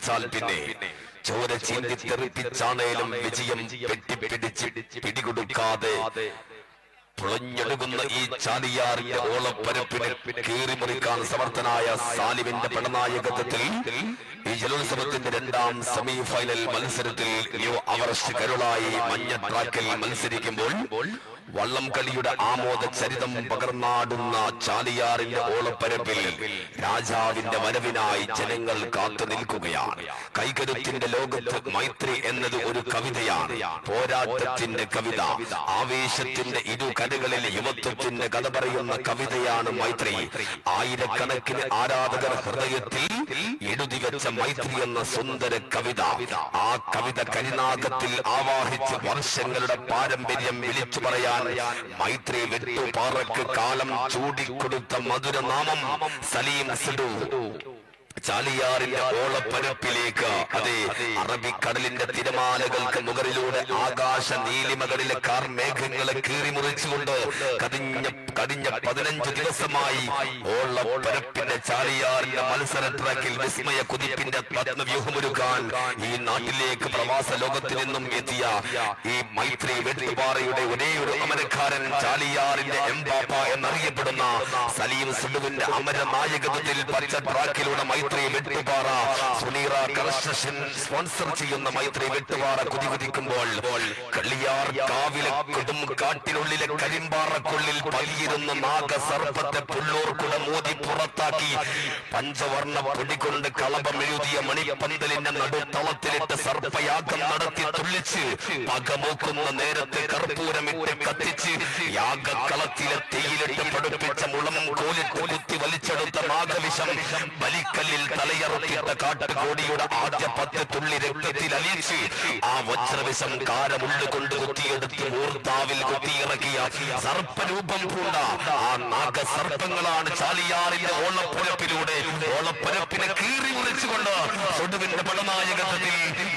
നിലച്ചാൽ പിന്നെ. ചോര ചീന്തി തെറിപ്പിച്ചാണേലും വിജയം പെട്ടിപ്പിടിച്ച് പിടികൊടുക്കാതെ പുളഞ്ഞെടുക്കുന്ന ഈ ചാലിയാറിന്റെ ഓളപ്പരപ്പിന് കീറിമുറിക്കാൻ സമർത്ഥനായ സാലിമിന്റെ പടനായകത്വത്തിൽ ഈ ജലോത്സവത്തിന്റെ രണ്ടാം സെമി ഫൈനൽ മത്സരത്തിൽ ന്യൂ കരുളായി മഞ്ഞ ട്രാക്കിൽ മത്സരിക്കുമ്പോൾ വള്ളം കളിയുടെ ആമോദ ചരിതം പകർന്നാടുന്ന ചാലിയാറിന്റെ ഓളപ്പരപ്പിൽ രാജാവിന്റെ വരവിനായി ജനങ്ങൾ കാത്തു നിൽക്കുകയാണ്. കൈകരുത്തിന്റെ ലോകത്ത് മൈത്രി എന്നത് ഒരു കവിതയാണ്. പോരാട്ടത്തിന്റെ കവിത ആവേശത്തിന്റെ ഇരു കരകളിൽ യുവത്വത്തിന്റെ കഥ പറയുന്ന കവിതയാണ് മൈത്രി. ആയിരക്കണക്കിന് ആരാധകർ ഹൃദയത്തിൽ എഴുതി വെച്ച മൈത്രി എന്ന സുന്ദര കവിത. ആ കവിത കരിനാഗത്തിൽ ആവാഹിച്ച് വർഷങ്ങളുടെ പാരമ്പര്യം വിളിച്ചു പറയാൻ മൈത്രി വെട്ടുപാറയ്ക്ക് കാലം ചൂടിക്കൊടുത്ത മധുരനാമം സലീം സിഡു ചാലിയാറിന്റെ ഓളപ്പരപ്പിലേക്ക് അതെ അറബിക്കടലിന്റെ തിരമാലകൾക്ക് മുകളിലൂടെ ആകാശ നീലിമകളിലെ കാർമേഘങ്ങളെ കീറി മുറിച്ചുകൊണ്ട് കടിഞ്ഞ കടിഞ്ഞ പതിനഞ്ച് ദിവസമായി ഓളപ്പരപ്പിന്റെ ചാലിയാറിന്റെ മത്സര ട്രാക്കിൽ വിസ്മയ കുതിപ്പിന്റെ പത്മവ്യൂഹമൊരുക്കാൻ ഈ നാട്ടിലേക്ക് പ്രവാസ ലോകത്തിൽ നിന്നും എത്തിയ ഈ മൈത്രി വെട്ടുപാറയുടെ ഒരേ ഒരു അമരക്കാരൻ ചാലിയാറിന്റെ എംബാപ്പ എന്നറിയപ്പെടുന്ന സലീം സുലുവിന്റെ അമര നായകത്വത്തിൽ പച്ച ട്രാക്കിലൂടെ മൈത്രി വെട്ടുപാറ സുനീറ കൺസ്ട്രക്ഷൻ സ്പോൺസർ ചെയ്യുന്ന മൈത്രി വെട്ടുപാറ കുതികുതിക്കുമ്പോൾ കൊടും കാട്ടിനുള്ളിലെ കരിമ്പാറക്കുള്ളിൽ പതിയിരുന്ന നാഗസർപ്പത്തെ പുള്ളൂർക്കുട മോതി പുറത്താക്കി. പഞ്ചവർണ പൊടി കൊണ്ട് കളഭമെഴുതിയ മണിപ്പന്തലിന്റെ നടുത്തളത്തിലിട്ട് സർപ്പയാഗം നടത്തി തുള്ളിച്ച് പകമൂക്കുന്ന നേരത്തെ കർപ്പൂരമിട്ട് കത്തിച്ച് യാഗക്കളത്തിലെ തീയിലിട്ട് പഠിപ്പിച്ച മുളം കോലിട്ട് കുത്തി വലിച്ചെടുത്ത നാഗവിഷം ബലിക്കല്ലിൽ തലയറുത്തിട്ട കാട്ടുകോടിയുടെ ആദ്യ പത്ത് തുള്ളി രക്തത്തിൽ അലിയിച്ച് ആ വജ്രവിഷം കാരമുള്ളുകൊണ്ട് കുത്തിയെടുത്ത് മൂർത്താവിൽ കുത്തിയിറക്കിയ സർപ്പരൂപം പൂണ്ട ആ നാഗസർപ്പങ്ങളാണ് ചാലിയാറിന്റെ ഓളപ്പുരപ്പിലൂടെ ഓളപ്പുരപ്പിനെ കീറി മുറിച്ചുകൊണ്ട് ഒടുവിന്റെ പടനായകത്വത്തിൽ